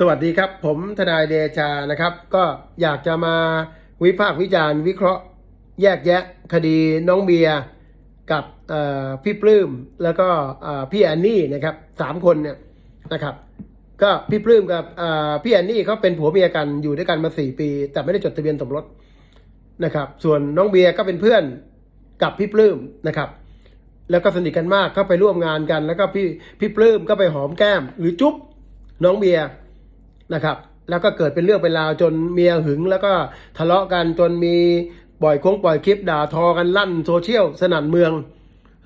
สวัสดีครับ ผมทนายเดชานะครับ ก็อยากจะมาวิพากษ์วิจารณ์ วิเคราะห์แยกแยะคดีน้องเบียร์กับพี่ปลื้มแล้วก็พี่แอนนี่นะครับสามคนเนี่ยนะครับ ก็พี่ปลื้มกับพี่แอนนี่เขาเป็นผัวเมียกันอยู่ด้วยกันมาสี่ปี แต่ไม่ได้จดทะเบียนสมรสนะครับ ส่วนน้องเบียร์ก็เป็นเพื่อนกับพี่ปลื้มนะครับ แล้วก็สนิทกันมากก็ไปร่วมงานกัน แล้วก็พี่พี่ปลื้มก็ไปหอมแก้ม หรือจุ๊บน้องเบียร์ นะครับ แล้วก็เกิดเป็นเรื่องเป็นราวจนเมียหึง แล้วก็ทะเลาะกันจนมีปล่อยโค้งปล่อยคลิปด่าทอกันลั่นโซเชียลสนั่นเมือง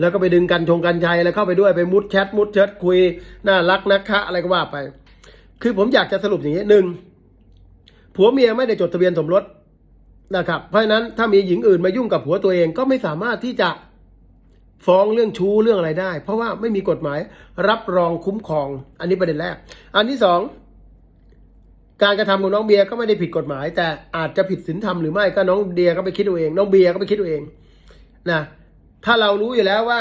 แล้วก็ไปดึงกันชงกันชัยแล้วเข้าไปด้วยไปมุดแชทมุดเชิดคุยน่ารักนะคะอะไรก็ว่าไป คือผมอยากจะสรุปอย่างนี้หนึ่งผัวเมียไม่ได้จดทะเบียนสมรสนะครับ เพราะฉะนั้นถ้ามีหญิงอื่นมายุ่งกับผัวตัวเองก็ไม่สามารถที่จะฟ้องเรื่องชู้เรื่องอะไรได้ เพราะว่าไม่มีกฎหมายรับรองคุ้มครอง อันนี้ประเด็นแรก อันที่สอง การกระทำของน้องเบียร์ก็ไม่ได้ผิดกฎหมาย แต่อาจจะผิดศีลธรรมหรือไม่ก็น้องเดียก็ไปคิดเอาเอง น้องเบียร์ก็ไปคิดเอาเองนะถ้าเรารู้อยู่แล้วว่า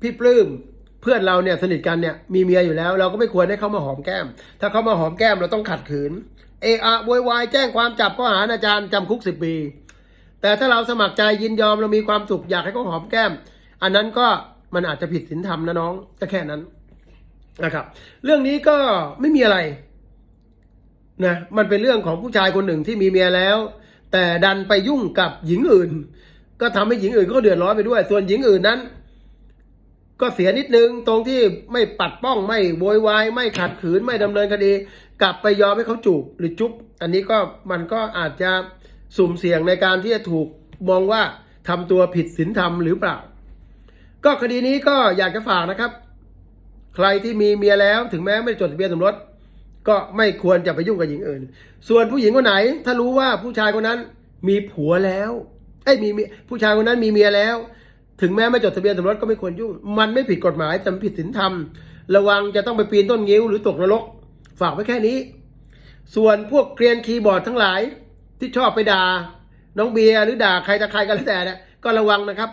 พี่ปลื้มเพื่อนเราเนี่ยสนิทกันเนี่ยมีเมียอยู่แล้ว เราก็ไม่ควรให้เขามาหอมแก้ม ถ้าเขามาหอมแก้มเราต้องขัดขืน เออะโวยวายแจ้งความจับข้อหาอาจารย์จำคุกสิบปี แต่ถ้าเราสมัครใจยินยอมเรามีความสุขอยากให้เขาหอมแก้ม อันนั้นก็มันอาจจะผิดศีลธรรมนะน้องก็แค่นั้นนะครับ เรื่องนี้ก็ไม่มีอะไร นะมันเป็นเรื่องของผู้ชายคนหนึ่งที่มีเมียแล้ว แต่ดันไปยุ่งกับหญิงอื่น ก็ทำให้หญิงอื่นก็เดือดร้อนไปด้วย ส่วนหญิงอื่นนั้น ก็เสียนิดนึงตรงที่ไม่ปัดป้องไม่โวยวายไม่ขัดขืนไม่ดำเนินคดี กลับไปยอมให้เขาจูบหรือจุ๊บอันนี้ก็มันก็อาจจะสุ่มเสี่ยงในการที่จะถูกมองว่าทำตัวผิดศีลธรรมหรือเปล่า ก็คดีนี้ก็อยากจะฝากนะครับ ใครที่มีเมียแล้วถึงแม้ไม่จดทะเบียนสมรส ก็ไม่ควรจะไปยุ่งกับหญิงอื่น ส่วนผู้หญิงคนไหน ถ้ารู้ว่าผู้ชายคนนั้นมีผัวแล้วไอ้มีผู้ชายคนนั้นมีเมียแล้ว ถึงแม้ไม่จดทะเบียนสมรสก็ไม่ควรยุ่ง มันไม่ผิดกฎหมายแต่ผิดศีลธรรม ระวังจะต้องไปปีนต้นงิ้วหรือตกนรก ฝากไว้แค่นี้ ส่วนพวกเกรียนคีย์บอร์ดทั้งหลายที่ชอบไปด่าน้องเบียร์หรือด่าใครตะใครก็แล้วแต่เนี่ยก็ระวังนะครับ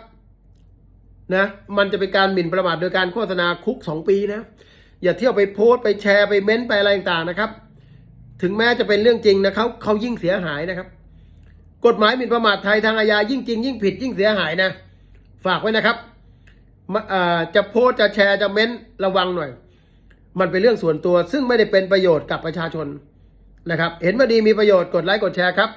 นะมันจะเป็นการหมิ่นประมาทโดยการโฆษณาคุกสองปีนะ อย่าเที่ยวไปโพสไปแชร์ไปเม้นต์ไปอะไรต่างๆนะครับ ถึงแม้จะเป็นเรื่องจริงนะเขาเขายิ่งเสียหายนะครับ กฎหมายหมิ่นประมาทไทยทางอาญายิ่งจริง ยิ่งผิดยิ่งเสียหายนะ ฝากไว้นะครับจะโพสจะแชร์จะเม้นต์ระวังหน่อย มันเป็นเรื่องส่วนตัว ซึ่งไม่ได้เป็นประโยชน์กับประชาชนนะครับ เห็นว่าดีมีประโยชน์กดไลค์กดแชร์ครับ